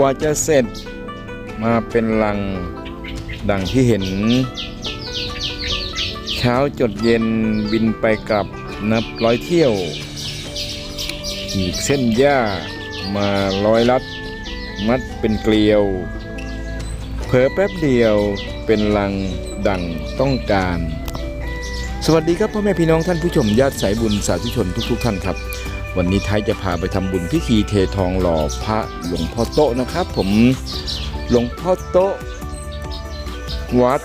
กว่าจะเสร็จมาเป็นลังดังที่เห็น เช้าจดเย็นบินไปกลับนับร้อยเที่ยว อีกเส้นหญ้ามาร้อยลัด มัดเป็นเกลียว เผลอแป๊บเดียวเป็นลังดังต้องการ สวัสดีครับพ่อแม่พี่น้องท่านผู้ชมญาติสายบุญสาธุชนทุกๆท่านครับ วันนี้ไทยจะพาไปทำบุญพิธีเททองหล่อพระหลวงพ่อโตะนะครับ ผมหลวงพ่อโตะวัด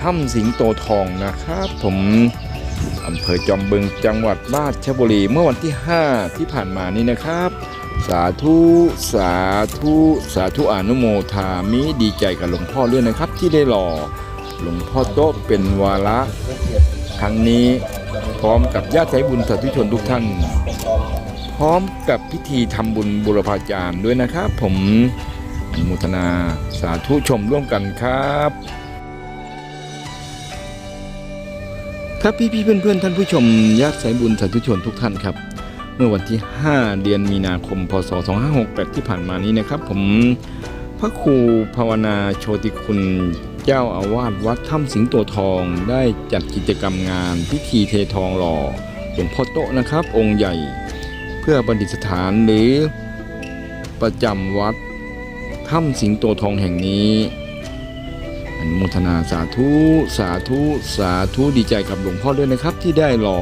ถ้ำสิงโตทองนะครับ ผมอำเภอจอมบึงจังหวัดราชบุรีเมื่อวันที่ 5 ที่ผ่านมานี้นะครับ สาธุสาธุสาธุอนุโมทามิดีใจกับหลวงพ่อด้วยนะครับ ที่ได้หล่อหลวงพ่อโตะเป็นวาระครั้งนี้พร้อมกับญาติสายบุญสาธุชนทุกท่าน พร้อมกับพิธีทำบุญบุรพาจารย์ด้วยนะครับ ผมอนุโมทนาสาธุชมร่วมกันครับ ครับพี่พี่ๆเพื่อนเพื่อนๆ ท่านผู้ชมญาติสายบุญสาธุชนทุกท่านครับ เมื่อวันที่ 5 เดือนมีนาคม พศ 2568 ที่ผ่านมานี้นะครับ ผมพระครูภาวนาโชติคุณเจ้าอาวาสวัดถ้ำสิงโตทองได้จัดกิจกรรมงาน พิธีเททองหล่อหลวงพ่อโตนะครับ องค์ใหญ่ พื่อประดิษฐานหรือประจำวัดถ้ำสิงโตทองแห่งนี้อนุโมทนาสาธุสาธุสาธุดีใจกับหลวงพ่อด้วยนะครับที่ได้หล่อ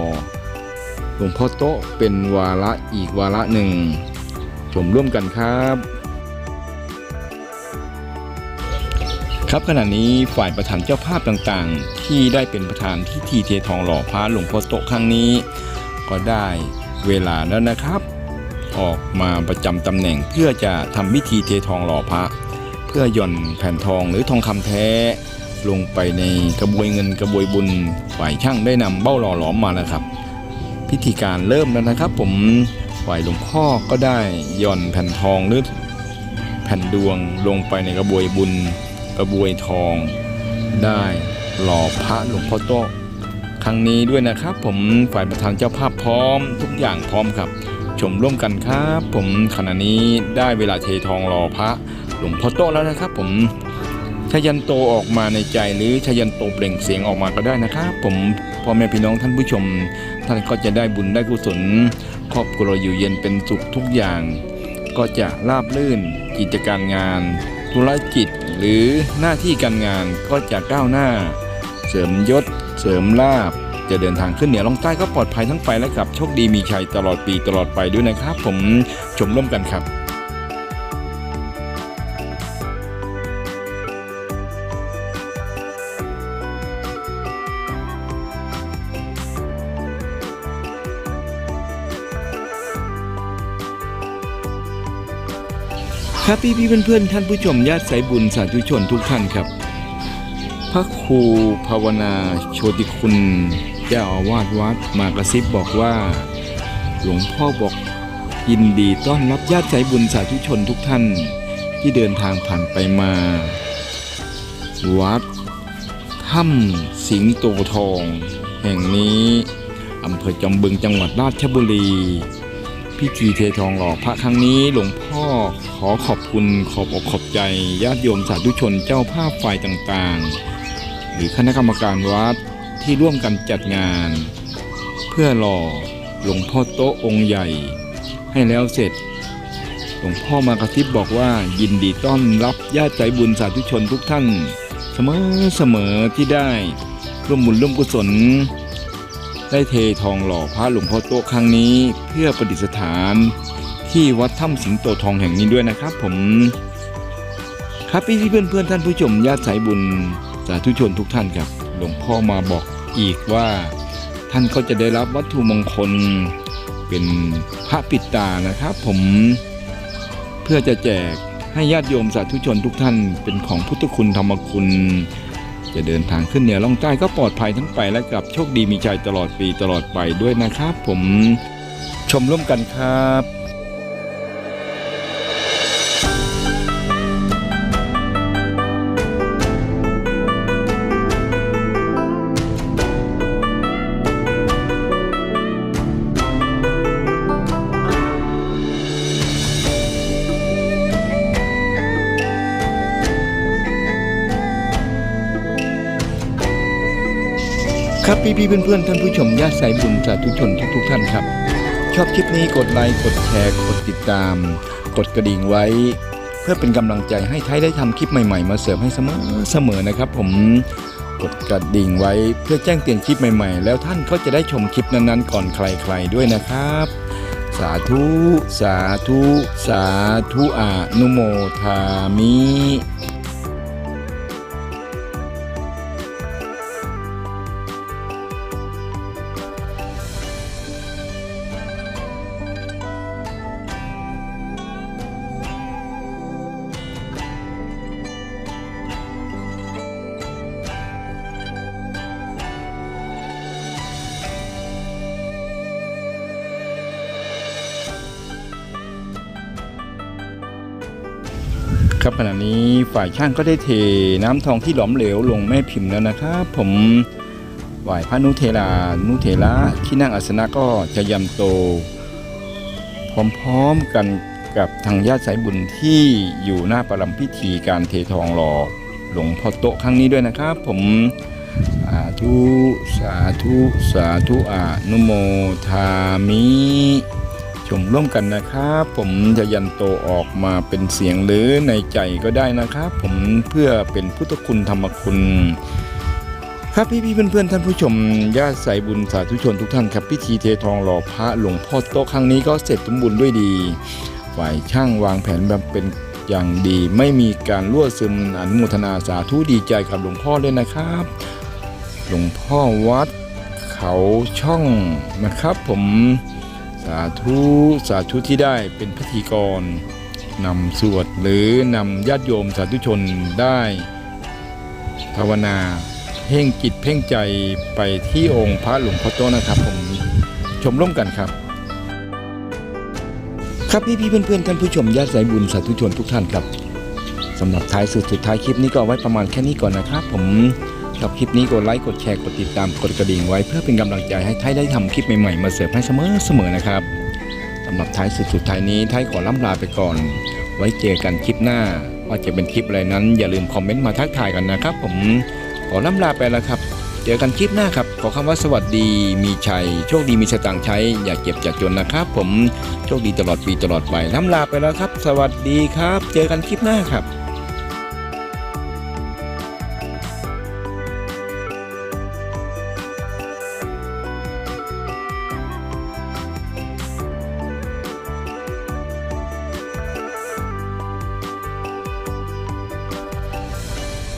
หลวงพ่อโตเป็นวาระอีกวาระหนึ่งชมร่วมกันครับ ครับขณะนี้ฝ่ายประธานเจ้าภาพต่างๆ ที่ได้เป็นประธานพิธีเททองหล่อพระหลวงพ่อโตครั้งนี้ ก็ได้ เวลาแล้วนะครับ ออกมาประจำตำแหน่งเพื่อจะทำพิธีเททองหล่อพระ เพื่อหย่อนแผ่นทองหรือทองคำแท้ ลงไปในกระบวยเงินกระบวยบุญฝ่ายช่างได้นำเบ้าหล่อหลอมมาแล้วครับ พิธีการเริ่มแล้วนะครับ ผมฝ่ายหลวงพ่อก็ได้หย่อนแผ่นทองหรือแผ่นดวงลงไปในกระบวยบุญ กระบวยทอง ได้หล่อพระหลวงพ่อโต ครั้งนี้ด้วยนะครับ ผมฝ่ายประธานเจ้าภาพพร้อม ทุกอย่างพร้อมครับ ชมร่วมกันครับ ผมขณะนี้ได้เวลาเททองรอพระหลวงพ่อโตแล้วนะครับ ผมชยันโตออกมาในใจหรือชยันโตเปล่งเสียงออกมาก็ได้นะครับ ผมพ่อแม่พี่น้องท่านผู้ชม ท่านก็จะได้บุญได้กุศลครอบครัวอยู่เย็นเป็นสุขทุกอย่าง ก็จะราบรื่นกิจการงาน ธุรกิจหรือหน้าที่การงานก็จะก้าวหน้า เสริมยศ เสริมลาบจะเดินทางขึ้นเหนือลงใต้ก็ปลอดภัยทั้งไปและกลับโชคดีมีชัยตลอดปีตลอดไปด้วยนะครับ ผมชมร่วมกันครับครับพี่พี่เพื่อนๆท่านผู้ชมญาติสายบุญสาธุชนทุกท่านครับ ระครูภาวนาโชติคุณเจ้าอาวาสวัดมากระซิบบอกว่า หลวงพ่อบอกยินดีต้อนรับญาติสายบุญสาธุชนทุกท่านที่เดินทางผ่านไปมา วัดถ้ำสิงโตทอง แห่งนี้อำเภอจอมบึงจังหวัดราชบุรีพิธีเททองหล่อพระครั้งนี้หลวงพ่อขอขอบคุณขอบอกขอบใจญาติโยมสาธุชนเจ้าภาพฝ่ายต่างๆ หรือคณะกรรมการวัดที่ร่วมกันจัดงาน เพื่อหล่อหลวงพ่อโต๊ะองค์ใหญ่ ให้แล้วเสร็จ หลวงพ่อมากระซิบบอกว่ายินดีต้อนรับญาติใจบุญสาธุชนทุกท่าน เสมอเสมอที่ได้ร่วมบุญร่วมกุศล ได้เททองหล่อพระหลวงพ่อโตะครั้งนี้เพื่อประดิษฐาน ที่วัดถ้ำสิงโตทองแห่งนี้ด้วยนะครับผม ครับพี่ที่เพื่อนเพื่อนท่านผู้ชมญาติสายบุญ สาธุชนทุกท่านครับ หลวงพ่อมาบอกอีกว่า ท่านก็จะได้รับวัตถุมงคลเป็นพระปิดตานะครับ ผมเพื่อจะแจกให้ญาติโยมสาธุชนทุกท่านเป็นของพุทธคุณธรรมคุณ จะเดินทางขึ้นเหนือล่องใต้ก็ปลอดภัยทั้งไปและกลับโชคดีมีชัยตลอดปีตลอดไปด้วยนะครับ ผมชมร่วมกันครับ ครับพี่พี่ๆเพื่อนๆท่านผู้ชมญาติสายบุญสาธุชนทุกๆท่านครับ ชอบคลิปนี้กดไลค์กดแชร์ กดติดตาม กดกระดิ่งไว้ เพื่อเป็นกำลังใจให้ไทยได้ทำคลิปใหม่ๆ มาเสิร์ฟให้เสมอเสมอนะครับ ผมกดกระดิ่งไว้เพื่อแจ้งเตือนคลิปใหม่ๆ แล้วท่านก็จะได้ชมคลิปนั้นๆ ก่อนใครๆด้วยนะครับ สาธุ สาธุ สาธุอานุโมทามิ ครับขณะนี้ฝ่ายช่างก็ได้เทน้ำทองที่หลอมเหลวลงแม่พิมพ์แล้วนะครับ ผมไหวพระนุเทลานุเทระที่นั่งอาสนะก็จะยำโต พร้อมๆกันกับทางญาติสายบุญที่อยู่หน้าประลัมพิธีการเททองหล่อหลวงพ่อโตครั้งนี้ด้วยนะครับ ผมสาธุสาธุสาธุอนุโมทามิ ชมร่วมกันนะครับ ผมจะยันโตออกมาเป็นเสียงหรือในใจก็ได้นะครับ ผมเพื่อเป็นพุทธคุณธรรมคุณครับพี่พี่ๆเพื่อนท่านผู้ชมญาติสายบุญสาธุชนทุกท่านครับพิธีเททองหล่อพระหลวงพ่อโตครั้งนี้ก็เสร็จสมบูรณ์ด้วยดีฝ่ายช่างวางแผนแบบเป็นอย่างดี ไม่มีการรั่วซึมอนุโมทนาสาธุดีใจกับหลวงพ่อด้วยนะครับ หลวงพ่อวัดเขาช่องนะครับผม สาธุสาธุที่ได้เป็นพิธีกรนำสวดหรือนำญาติโยมสาธุชนได้ ภาวนาเพ่งจิตเพ่งใจไปที่องค์พระหลวงพ่อโตนะครับผมชมร่วมกันครับ ครับพี่พี่ๆเพื่อนๆท่านผู้ชมญาติสายบุญสาธุชนทุกท่านครับสำหรับท้ายสุดสุดท้ายคลิปนี้ก็ไว้ประมาณแค่นี้ก่อนนะครับ ผม ชอบคลิปนี้กดไลค์กดแชร์กดติดตามกดกระดิ่งไว้เพื่อเป็นกำลังใจให้ไทยได้ทำคลิปใหม่ๆมาเสิร์ฟให้เสมอเสมอนะครับสำหรับท้ายสุดสุดท้ายนี้ไทยขอล่ำลาไปก่อน ไว้เจอกันคลิปหน้า ว่าจะเป็นคลิปอะไรนั้น อย่าลืมคอมเมนต์มาทักทายกันนะครับ ผมขอล่ำลาไปแล้วครับ เจอกันคลิปหน้าครับ ขอคำว่าสวัสดีมีชัยโชคดีมีสตางค์ใช้ อย่าเก็บอย่าจนนะครับ ผมโชคดีตลอดปีตลอดไปล่ำลาไปแล้วครับ สวัสดีครับ เจอกันคลิปหน้าครับ